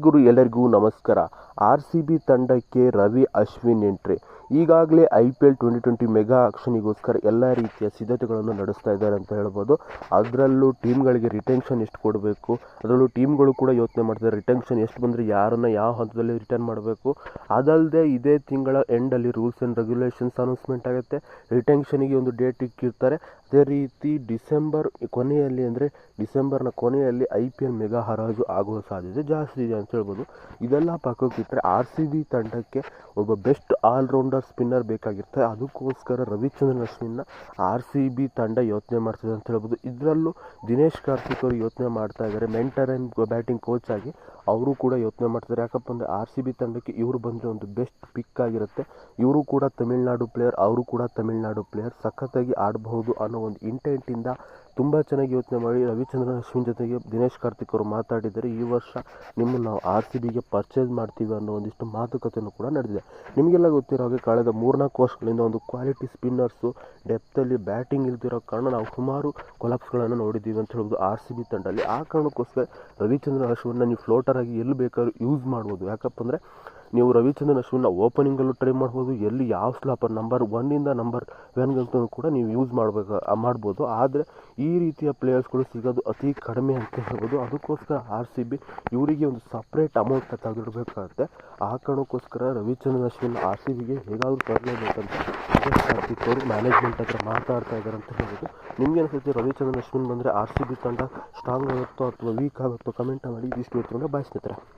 ಗುರು ಎಲ್ಲರಿಗೂ ನಮಸ್ಕಾರ. R C B ತಂಡಕ್ಕೆ ರವಿ ಅಶ್ವಿನ್ ಎಂಟ್ರಿ. ಈಗಾಗಲೇ I P L twenty twenty mega ಆಕ್ಷನಿಗೋಸ್ಕರ ಎಲ್ಲ ರೀತಿಯ ಸಿದ್ಧತೆಗಳನ್ನು ನಡೆಸ್ತಾ ಇದ್ದಾರೆ ಅಂತ ಹೇಳ್ಬೋದು. ಅದರಲ್ಲೂ ಟೀಮ್ಗಳಿಗೆ ರಿಟೆನ್ಷನ್ ಎಷ್ಟು ಕೊಡಬೇಕು, ಅದರಲ್ಲೂ ಟೀಮ್ಗಳು ಕೂಡ ಯೋಚನೆ ಮಾಡ್ತಾರೆ ರಿಟೆನ್ಷನ್ ಎಷ್ಟು ಬಂದರೆ ಯಾರನ್ನು ಯಾವ ಹಂತದಲ್ಲಿ ರಿಟರ್ನ್ ಮಾಡಬೇಕು. ಅದಲ್ಲದೆ ಇದೇ ತಿಂಗಳ ಎಂಡಲ್ಲಿ ರೂಲ್ಸ್ ಆ್ಯಂಡ್ ರೆಗ್ಯುಲೇಷನ್ಸ್ ಅನೌನ್ಸ್ಮೆಂಟ್ ಆಗುತ್ತೆ. ರಿಟೆನ್ಷನಿಗೆ ಒಂದು ಡೇಟ್ ಇಕ್ಕಿರ್ತಾರೆ. ಅದೇ ರೀತಿ ಡಿಸೆಂಬರ್ ಕೊನೆಯಲ್ಲಿ ಅಂದರೆ ಡಿಸೆಂಬರ್ನ ಕೊನೆಯಲ್ಲಿ ಐ ಪಿ ಎಲ್ ಮೆಗಾ ಹರಾಜು ಆಗುವ ಸಾಧ್ಯತೆ ಜಾಸ್ತಿ ಇದೆ ಅಂತ ಹೇಳ್ಬೋದು. ಇದೆಲ್ಲ ಪಕ್ಕಕ್ಕಿಟ್ಟರೆ ಆರ್ ಸಿ ಬಿ ತಂಡಕ್ಕೆ ಒಬ್ಬ ಬೆಸ್ಟ್ ಆಲ್ರೌಂಡರ್ ಸ್ಪಿನ್ನರ್ ಬೇಕಾಗಿರ್ತಾರೆ ಅದಕ್ಕೋಸ್ಕರ ರವಿಚಂದ್ರನ್ ಅಶ್ವಿನ್ನ ಆರ್ ಸಿ ಬಿ ತಂಡ ಯೋಚನೆ ಮಾಡ್ತಿದೆ ಅಂತ ಹೇಳ್ಬೋದು. ಇದರಲ್ಲೂ ದಿನೇಶ್ ಕಾರ್ತಿಕ್ ಅವರು ಯೋಚನೆ ಮಾಡ್ತಾ ಇದ್ದಾರೆ. ಮೆಂಟರ್ ಆ್ಯಂಡ್ ಬ್ಯಾಟಿಂಗ್ ಕೋಚ್ ಆಗಿ ಅವರು ಕೂಡ ಯೋಚನೆ ಮಾಡ್ತಿದ್ದಾರೆ. ಯಾಕಪ್ಪ ಅಂದರೆ ಆರ್ ಸಿ ಬಿ ತಂಡಕ್ಕೆ ಇವರು ಬಂದರೆ ಒಂದು ಬೆಸ್ಟ್ ಪಿಕ್ ಆಗಿರುತ್ತೆ. ಇವರು ಕೂಡ ತಮಿಳ್ನಾಡು ಪ್ಲೇಯರ್ ಅವರು ಕೂಡ ತಮಿಳ್ನಾಡು ಪ್ಲೇಯರ್ ಸಖತ್ತಾಗಿ ಆಡಬಹುದು ಅನ್ನೋ ಒಂದು ಇಂಟೆಂಟಿಂದ ತುಂಬ ಚೆನ್ನಾಗಿ ಯೋಚನೆ ಮಾಡಿ ರವಿಚಂದ್ರನ್ ಅಶ್ವಿನ್ ಜೊತೆಗೆ ದಿನೇಶ್ ಕಾರ್ತಿಕ್ ಅವರು ಮಾತಾಡಿದ್ದಾರೆ ಈ ವರ್ಷ ನಿಮ್ಮನ್ನು ನಾವು ಆರ್ ಸಿ ಬಿಗೆ ಪರ್ಚೇಸ್ ಮಾಡ್ತೀವಿ ಅನ್ನೋ ಒಂದಿಷ್ಟು ಮಾತುಕತೆಯೂ ಕೂಡ ನಡೆದಿದೆ. ನಿಮಗೆಲ್ಲ ಗೊತ್ತಿರೋ ಹಾಗೆ ಕಳೆದ ಮೂರ್ನಾಲ್ಕು ವರ್ಷಗಳಿಂದ ಒಂದು ಕ್ವಾಲಿಟಿ ಸ್ಪಿನ್ನರ್ಸು ಡೆಪ್ತಲ್ಲಿ ಬ್ಯಾಟಿಂಗ್ ಇಲ್ದಿರೋ ಕಾರಣ ನಾವು ಸುಮಾರು ಕೊಲಾಪ್ಸ್ಗಳನ್ನು ನೋಡಿದ್ದೀವಿ ಅಂತ ಹೇಳ್ಬೋದು ಆರ್ ಸಿ ಬಿ ತಂಡಲ್ಲಿ ಆ ಕಾರಣಕ್ಕೋಸ್ಕರ ರವಿಚಂದ್ರನ್ ಅಶ್ವಿನ್ನ ನೀವು ಫ್ಲೋಟರ್ ಆಗಿ ಎಲ್ಲಿ ಬೇಕಾದ್ರೂ ಯೂಸ್ ಮಾಡ್ಬೋದು. ಯಾಕಪ್ಪ ಅಂದರೆ ನೀವು ರವಿಚಂದ್ರನ್ ಅಶ್ವಿನ್ನ ಓಪನಿಂಗಲ್ಲೂ ಟ್ರೈ ಮಾಡ್ಬೋದು. ಎಲ್ಲಿ ಯಾವ ಸ್ಲಾಪರ್ ನಂಬರ್ ಒನ್ನಿಂದ ನಂಬರ್ ಲೆವೆನ್ಗಂತೂ ಕೂಡ ನೀವು ಯೂಸ್ ಮಾಡಬೇಕು, ಮಾಡ್ಬೋದು. ಆದರೆ ಈ ರೀತಿಯ ಪ್ಲೇಯರ್ಸ್ಗಳು ಸಿಗೋದು ಅತಿ ಕಡಿಮೆ ಅಂತ ಹೇಳ್ಬೋದು. ಅದಕ್ಕೋಸ್ಕರ ಆರ್ ಸಿ ಬಿ ಇವರಿಗೆ ಒಂದು ಸಪ್ರೇಟ್ ಅಮೌಂಟ್ ತೆಗೆದಿಡಬೇಕಾಗುತ್ತೆ ಆ ಕಾರಣಕ್ಕೋಸ್ಕರ ರವಿಚಂದ್ರನ್ ಅಶ್ವಿನ್ ಆರ್ ಸಿ ಬಿಗೆ ಹೇಗಾದರೂ ತರಲೇಬೇಕಂತ ಕಾರ್ತಿಕ್ ಅವರು ಮ್ಯಾನೇಜ್ಮೆಂಟ್ ಹತ್ರ ಮಾತಾಡ್ತಾ ಇದ್ದಾರೆ ಅಂತ ಹೇಳ್ಬೋದು. ನಿಮ್ಗೆ ಅನಿಸುತ್ತೆ ರವಿಚಂದ್ರನ್ ಅಶ್ವಿನ್ ಬಂದರೆ ಆರ್ ಸಿ ಬಿ ತಂಡ ಸ್ಟ್ರಾಂಗ್ ಆಗುತ್ತೋ ಅಥವಾ ವೀಕ್ ಆಗುತ್ತೋ? ಕಮೆಂಟ್ ಮಾಡಿ ಇಷ್ಟು ಹೇಳ್ತಾರೆ ಬಾಯ್ ಸ್ನೇಹಿತರೆ.